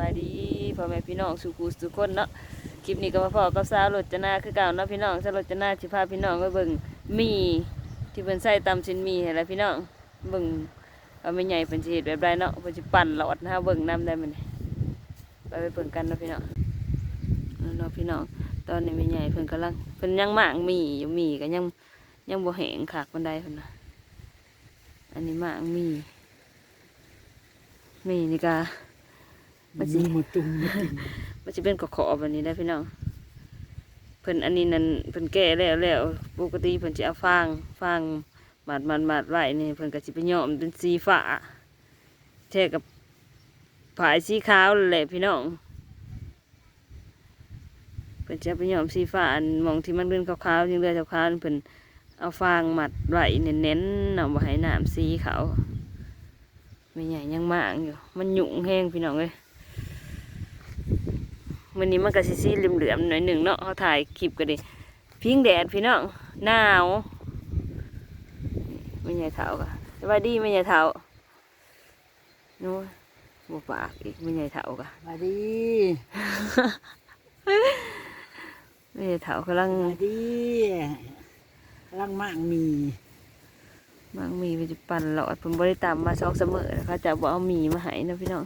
บายดีพ่อแม่พี่น้องสุขุสุขคนเนาะคลิปนี้ก็มาพอกับสาวรจนาคือเก่าเนาะพี่น้องสาวรจนาสิพาพี่น้องไปเบิ่งมีที่เพิ่นใส่ตำชิ้นมีให้แล้วพี่น้องเบิ่งว่าไม่ใหญ่เพิ่นสิเฮ็ดแบบใดเนาะเพิ่นสิปั่นหลอดนะเบิ่งนํได้มื้อนี้ไปไปเบิ่งกันเนาะพี่น้องเนาะพี่น้องตอนนี้ไม่ใหญ่เพิ่นกำลังเพิ่นยังหมางมีอยู่มีก็ยังยังบ่แห้งคักปานใดเพิ่นนะอันนี้หมางมีมีนี่ก็ มันสิมีหมดตุงมากินมันจะเป็นขอๆแบบนี้ได้พี่น้องเพิ่นอันนี้นั่นเพิ่นแก่แล้วแล้วปกติเพิ่นจะเอาฟางฟางหมาดหมาดหมาดไว้นี่เพิ่นก็สิไปย้อมเป็นสีฟ้าแท้กับผายสีขาวแหละพี่น้องเพิ่นจะเอาไปย้อมสีฟ้าอันมองที่มันเป็นขาวๆยังเหลือขาวๆเพิ่นเอาฟางหมัดไว้เน้นๆเอาไว้ให้น้ำสีขาวไม่ใหญ่ยังมากอยู่ มันหยุ่งแห้งพี่น้องเลย วันนี้มันก็สิซีเหลื่อมๆหน่อยหนึ่งเนาะเขาถ่ายคลิปกันดิพิงแดดพี่น้องหนาวไม่ใหญ่เท้าก่ะสวัสดีไม่ใหญ่เท้านู้นบปากอีกไม่ใหญ่เท้าก่ะมาดีไม่ใหญ่เท้ากำลังมาดีกำลังมากมีมังมีไปจะปั่นหลอดผมบริตามมาซอกเสมอเขาจะบอกเอาหมีมาให้นะพี่น้อง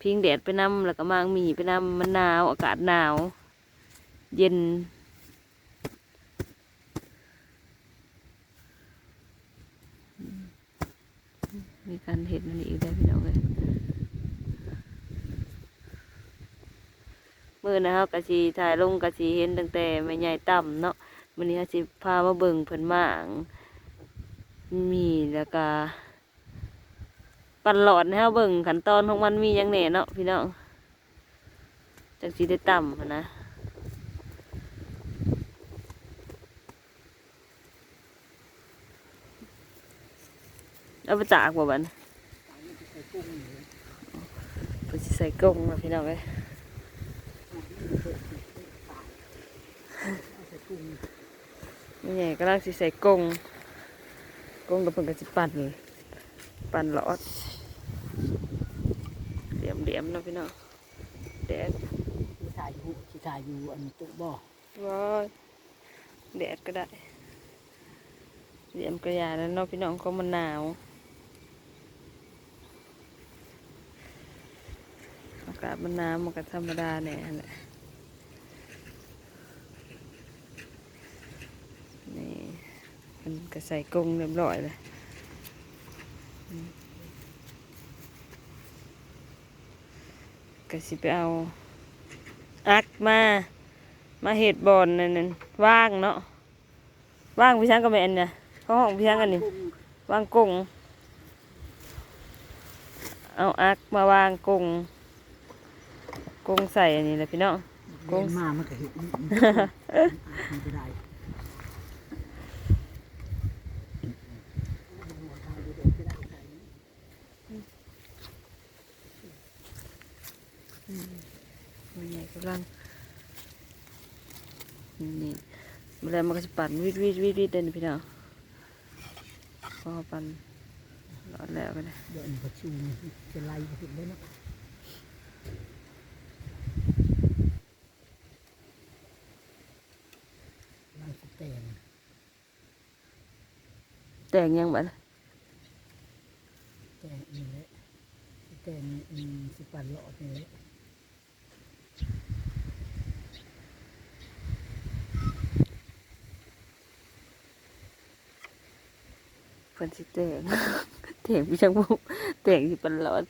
พิงแดดไปนำแล้วก็มังหมีไปนำมันหนาวอากาศหนาว เย็น มีการเห็ดมันอีกได้วพี่น้องเลยมือนะครับกะชีถ่ายลงกะชีเห็นตั้งแต่ไม่ใหญ่ต่ำเนาะวันนี้กะชีพามาเบิ่งเพิ่นหมางมีแล้วก็ ปั่นหลอดนะครับเบิ่งขั้นตอนของมันมีหยังแหน่เนาะพี่น้องจังสีได้ต่ำนนะเอาไปตากบ่บันใส่กงอยู่เพิ่นสิใส่กรงนะพี่น้องเอ้ยเอาใส่กุ้งนี่ไงกำลังสิใส่กงกงกับเพิ่นก็สิปั่น ปั่นหลอดเหลี่ยมเหลี่ยมๆเนาะพี่น้องแดดที่ถ่ายอยู่ที่ถ่ายอยู่อันตุบ่อว้ายแดดก็ได้เหลี่ยมกระยาแล้วเนาะพี่น้องก็มันหนาวอากาศมันหนาวมันก็ธรรมดาแน่นั่นแหละนี่มันก็ใส่กรงเรียบร้อยเลย ก็สิไปเอา อักมา มาเห็ดบอลนั่นนั่นว่างเนาะว่างพี่ช้างก็แม่นเนี่ยเขาห้องพี่ช้างกันนี่กุ้งว่างกุ้งเอาอักมาวางกุ้งกุ้งใส่อันนี้แหละพี่น้องกุ้งเลี้ยมามันก็เห็นมันก็ได้ มันใหญ่ กำลังนี่เวลามันก็จะปั่นวิดวิดวิดวิดเดินพี่น้องพอปั่นรอดแล้วก็ได้เดี๋ยวอันนี้ก็ชูนี่จะไล่ไปถึงได้เนาะไล่สแตนแต่งยังบัดแตนนี่แหละสแตนอืมสิปันหลอดนี่แหละ เพิ่นสิแต่งแต่งพี่ช่างบุแต่งที่ปันหลอด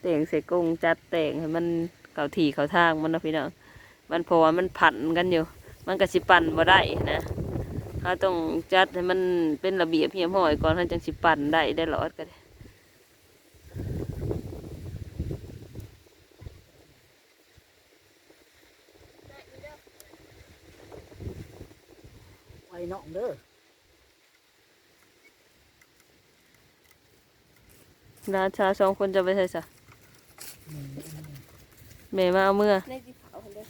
แต่งใส่กงจัดแต่งให้มันเขาถี่เขาทางมันนะพี่น้องมันเพราะว่ามันผันกันอยู่ มันก็สิปั่นบ่ได้นะเราต้องจัดให้มันเป็นระเบียบเพียบห้อก่อนเราจังสิปั่นได้ได้หลอดก็ได้ ไว้น้องเด้อราชาสองคนจะไปใส่ซะแม่มาเอาเมื่อในที่เขาเลย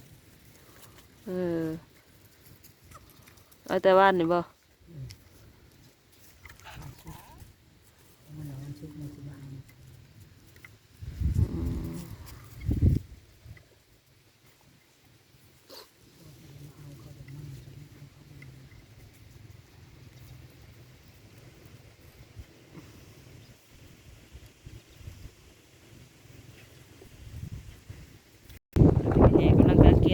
เออเอาแต่ว่านนี่บ่มันเอามันชุบมันสิบาน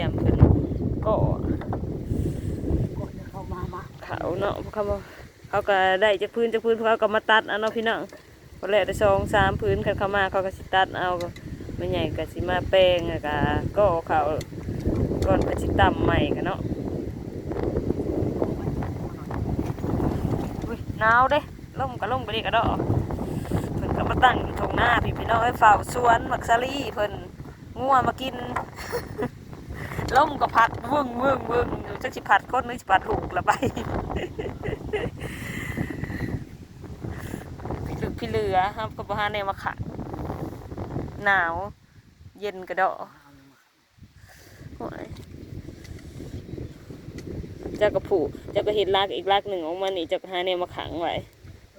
ยมกันก็ก่อนจะเข้ามามาเขาเนาะเขาบอกเขาก็ได้จากพื้นจากพื้นเขาก็มาตัดเอาเนาะพี่น้องพอแล้วได้สองสามพื้นกันเข้ามาเขาก็สิตัดเอาไม่ใหญ่ก็สิมาแปลงแล้วก็ก็เขาก่อนก็สิตำใหม่กันเนาะอุ้ยหนาวเด้ล่มก็ล่มไปนี่ก็ดอกเพิ่นก็มาตั้งอยู่ตรงหน้าพี่พี่น้องให้เฝ้าสวนมักซารี่เพิ่นงัวมากิน ล่มก็พัดวึ่งวึ่งวึ่งอยู่จักสิพัดคนหรือสิพัดลูกละไปพี่ลึกพี่เหลือครับก็บ่หาแนมาขังหนาว เย็นกระดอเจ้ากระผูเจ้าก็เห็นลากอีกลากหนึ่งออกมานี่เจ้าก็หาแนวมาขังไว้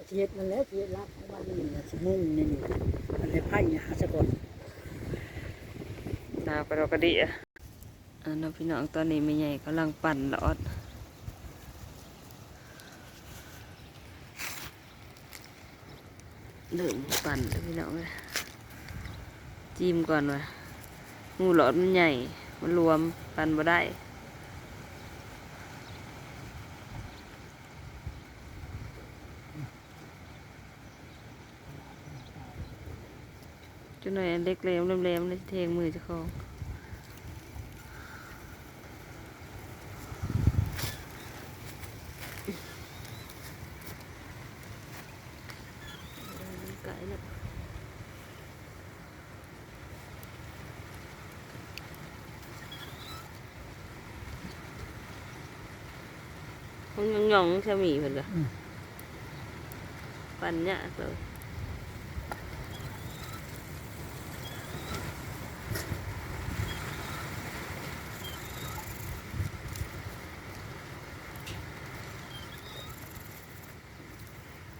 เทียดมันแล้วเทียดรักเพราะว่านี่นะสิมุ่งนี่นี่มันได้ไพ่หาซะก่อนหนาวกระดอกกระดิ อันนั้นพี่น้องตอนนี้ไม่ใหญ่กำลังปั่นละออดเริ่มปั่นพี่น้องเลยจิ้มก่อนว่ะงูหลอดมันใหญ่ มันรวมปั่นบ่ได้จุดหน่อยอันเล็กเลมเลมเลยเทงมือจะคลองไก่ละ มันยังหยองๆใช่หมีเพิ่นก็ปันยากเลย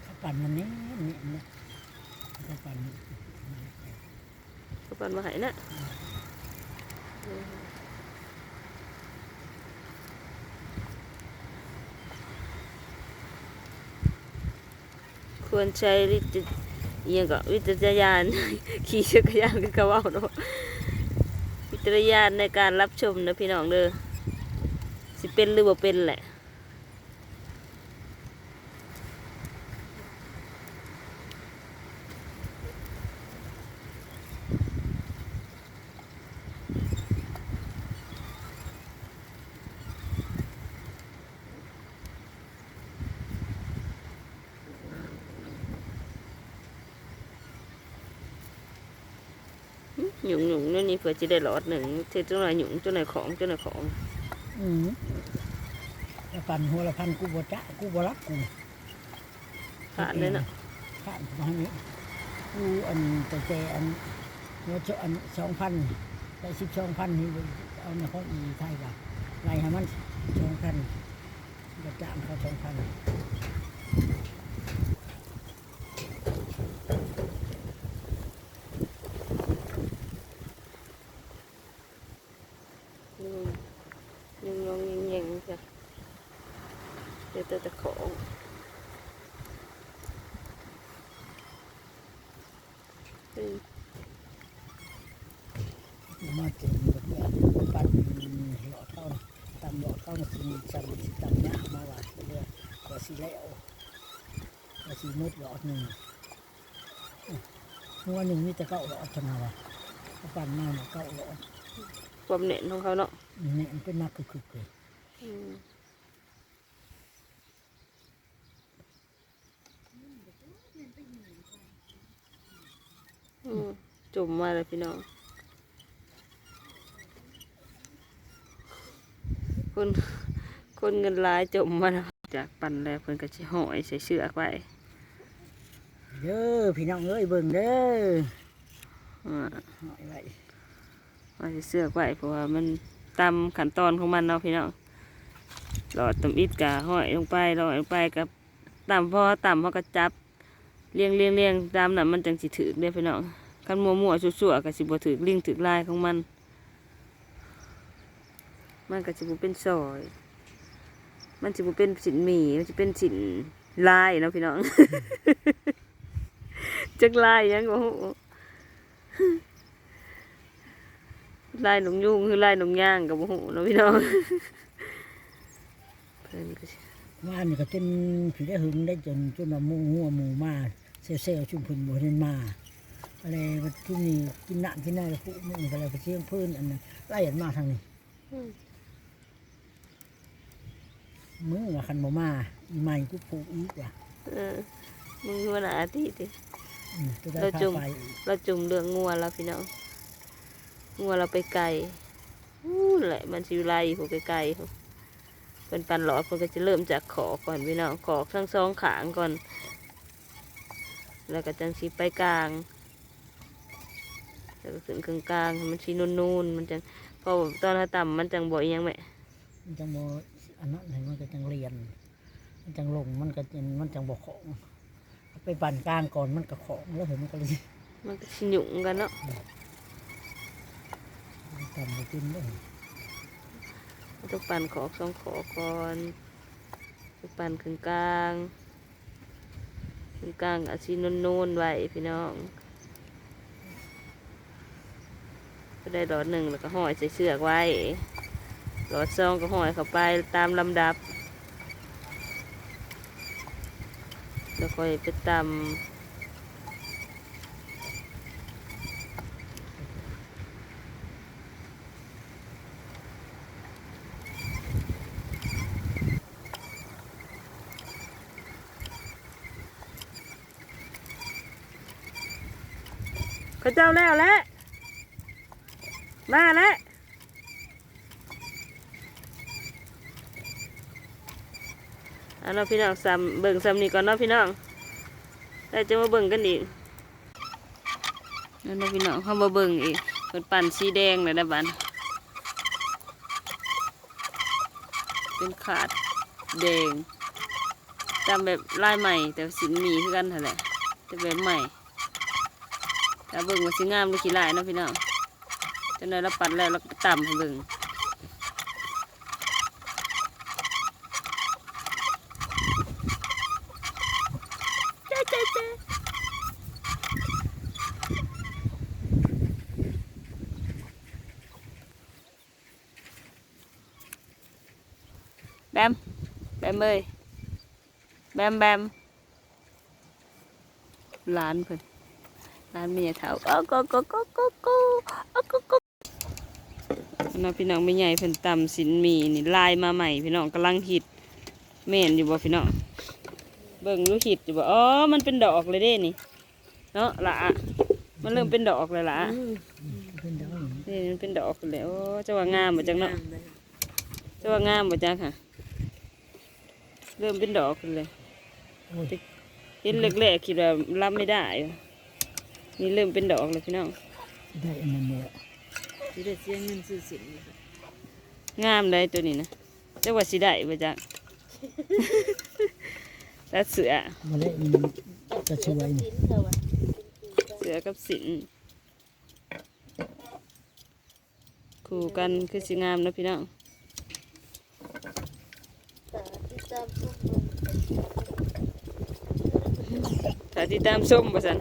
เขาปั่นมันนี่นี่นะเขาปั่นก็ปันมาใหายนะ คนใช้วิจเอียงก็วิจารยานขี่จักรยานก็กระว่าเนาะวิจารยานในการรับชมนะพี่น้องเด้อสิเป็นหรือบ่เป็นแหละ หยุ่งหยุ่งๆนี่นี่เพื่อจะได้หลอดหนึ่งเทเจ้าหน่อยหยุ่งเจ้าหน่อยของเจ้าหน่อยของอืมแต่ปั่นหัวละพันกูบ่จ้ากูบ่รักกูผ่านเลยเนาะผ่านมานี้กูอันแต่แต่อันหัวเจาะอันสองพันได้สิบสองพันนี่เอาในห้องอีไทยกับไรให้มันสองพันจะจ้างเขาสองพัน ยุ่งยุ่งยองยิงยิงจ้ะเดี๋ยวแต่ตะของเฮ้ย มาถึงแบบนี้ปั่นหลอดเข้าตำหลอดเข้าสิจำสิตำยากมาว่าเรื่อยกว่าสิแล้วกว่าสิมืดหลอดหนึ่งหัวหนึ่งมีแต่เก้าหลอดเท่านั้นวะปั่นมาเนี่ยเก้าหลอดความเน่นของเขาเนาะเน่นเป็นนักคึกๆเลยจุ่มมาเลยพี่น้อง คนคนเงินหลายจมมาแล้วจากปั่นแล้วเพิ่นก็สิห้อยใส่เชือกไว้เด้อพี่น้องเอ้ยเบิ่งเด้ออ่าหน่อยไว้ว่าสิเสือกไว้เพราะว่ามันตามขั้นตอนของมันเนาะพี่น้องหลอดตำอิดกะห้อยลงไปลอยลงไปกับต่ำพอต่ำเขาก็จับเลี้ยงเลี้ยงเลี้ยงตามนั้นมันจังสิถือเด้อพี่น้องคันมัวมัวๆสั่วๆก็สิบ่ถือลิงถือลายของมัน มันก็สิบ่เป็นซอย มันสิบ่เป็นสินหมี่มันสิเป็นสินลายเนาะพี่น้องจักลายยังก็บ่รู้ลายหนงยุงคือลายหนงย่างกับโอ้โหเนาะพี่น้องเพิ่นก็สิว่านี่ก็จนผีได้หึงได้จนจนว่าหมูหัวหมูมาเซลเซลชุมพุนบ่เห็นมาอะไรวันที่นี่กินหน้ำกินได้แล้วปุ๊มึงก็เลยไปเชียงพื้นอันนั้นไล่อันมาทางนี้ มึงว่าคันบ่มาอีใหม่กูปลูกอีกว่ะเออมึงว่าหนาที่ติ อืมจะได้เราพาจุ่ม ไปเราจุ่มเรื่องงัวแล้วพี่น้องงัวเราไปไกลอู้แหละมันสิไล่หัวไกลๆหั้นเป็นปันหลอดมันก็จะเริ่มจากขอก่อนพี่น้องขอกทั้งสองขางก่อน แล้วก็จังสีไปกลางแล้วก็ขึ้นกลางกลางๆให้มันชีนูนๆมันจังพอตอนถ้าต่ำมันจังบ่อยยังแม่มันจังบ่ อันนั้นให้มันก็จังเรียน มันจังลงมันก็จังมันจังบ่ของ ไปปั่นกลางก่อนมันก็ของแล้วผมมันก็เลยมันก็ชิหยุ่งกันเนาะทำไปกินด้วยมันต้องปั่นขอกสองขอก่อนไปปั่นกลางกลางๆกลางกลางๆอาชีนูนๆไว้พี่น้องก็ได้หลอดหนึ่งแล้วก็ห้อยใส่เสือกไว้ หลอดซองก็ห้อยเข้าไปตามลำดับ แล้วค่อยไปตำเขาเจ้าแล้วแหละมาแล้ว นาะพี่น้องซ้ำเบิ่งซ้ำนี่ก่อนเนาะพี่น้องแล้วจะมาเบิ่งกันอีกนั่นเนาะพี่น้องเขามาเบิ่งอีกเป็นปั่นสีแดงเลยนะบันเป็นขาดแดงจำแบบลายใหม่แต่สินมีคือกันเท่าไหละแต่แบบใหม่ถ้าเบิ่งว่าสิงามหรือขี้ลายเนาะพี่น้องจังได๋เราปัดแล้วเราต่ำให้เบิ่ง แ Bam Bam ơi Bam bam มลา phần Lan mình nhảy thảo Ơ cô cô cô cô cô Ơ cô cô นะพี่น้องไม่ใหญ่เพิ่นตำสินมีนี่ลายมาใหม่ พี่น้องกำลังหิดแม่นอยู่บ่พี่น้องเบิ่งรู้หิดอยู่บ่อ๋อมันเป็นดอกเลยเด้นี่เนาะละมันเริ่มเป็นดอกเลยละนี่มันเป็นดอกแล้วจะว่างามหบ่จังเนาะจะว่างามหบ่จังค่ะ เริ่มเป็นดอกเลยโอ้ยเห็นเล็กๆคิดว่ารับไม่ได้อยู่นี่เริ่มเป็นดอกเลยพี่น้องได้อันนั้นเนี่ยสิได้เสียเงินซื้อสินงามได้ตัวนี้นะแต่ว่าสิได้บ่จักแต่เสือมาเล่นจะช่วยนี่เสือกับสินคู่กันคือสิงามเนาะพี่น้อง ถ้าติดตามส้มบ่ซั่น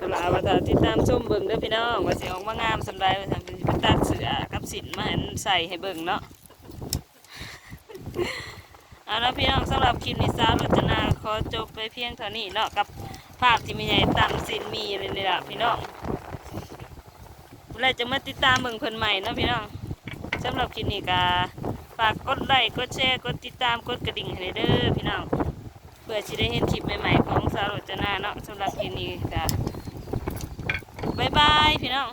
ตลาดว่าถ้าติดตามส้มเบิ่งเด้อพี่น้องว่าสิออกมางามสำใดว่าซั่นเป็นสิไปตัดเสือกับสินมาให้มันใส่ให้เบิ่งเนาะเอาละพี่น้องสำหรับคลิปนี้สาวรจนาขอจบไปเพียงเท่านี้เนาะกับภาพที่มีใหญ่ตำสินมีเลยนี่ละพี่น้องแล้วจะมาติดตามเบิ่งเพิ่นใหม่เนาะพี่น้องสำหรับคลิปนี้ก็ฝากกด ไลค์กดแชร์กดติดตามกดกระดิ่งให้เด้อพี่น้องเพื่อจะได้เห็นคลิปใหม่ๆของสาวรจนาเนาะสำหรับคลิปนี้ค่ะบ๊ายบายพี่น้อง